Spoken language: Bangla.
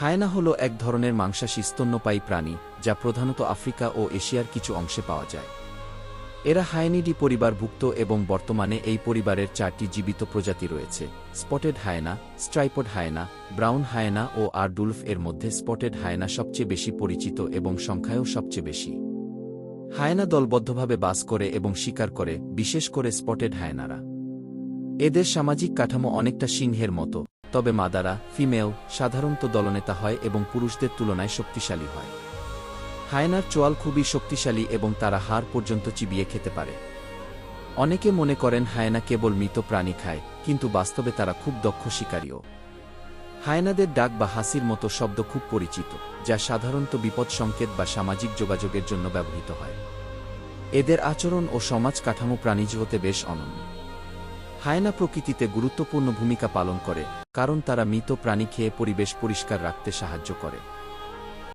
হায়না হল এক ধরনের মাংসাশী স্তন্যপায়ী প্রাণী, যা প্রধানত আফ্রিকা ও এশিয়ার কিছু অংশে পাওয়া যায়। এরা হায়নিডি পরিবারভুক্ত এবং বর্তমানে এই পরিবারের চারটি জীবিত প্রজাতি রয়েছে, spotted hyena, striped hyena, brown hyena ও আরডুলফ এর মধ্যে স্পটেড হায়না সবচেয়ে বেশি পরিচিত এবং সংখ্যায়ও সবচেয়ে বেশি। হায়না দলবদ্ধভাবে বাস করে এবং শিকার করে, বিশেষ করে স্পটেড হায়নারা। এদের সামাজিক কাঠামো অনেকটা সিংহের মতো। তবে মাদারা ফিমেল সাধারণত দলনেতা হয় এবং পুরুষদের তুলনায় শক্তিশালী হয়। হায়নার চোয়াল খুবই শক্তিশালী এবং তারা হাড় পর্যন্ত চিবিয়ে খেতে পারে। অনেকে মনে করেন হায়না কেবল মৃত প্রাণী খায়, কিন্তু বাস্তবে তারা খুব দক্ষ শিকারীও। হায়নাদের ডাক বা হাসির মতো শব্দ খুব পরিচিত, যা সাধারণত বিপদ সংকেত বা সামাজিক যোগাযোগের জন্য ব্যবহৃত হয়। এদের আচরণ ও সমাজ কাঠামো প্রাণীজ হতে বেশ অনন্য। হায়না প্রকৃতিতে গুরুত্বপূর্ণ ভূমিকা পালন করে, কারণ তারা মৃত প্রাণী খেয়ে পরিবেশ পরিষ্কার রাখতে সাহায্য করে।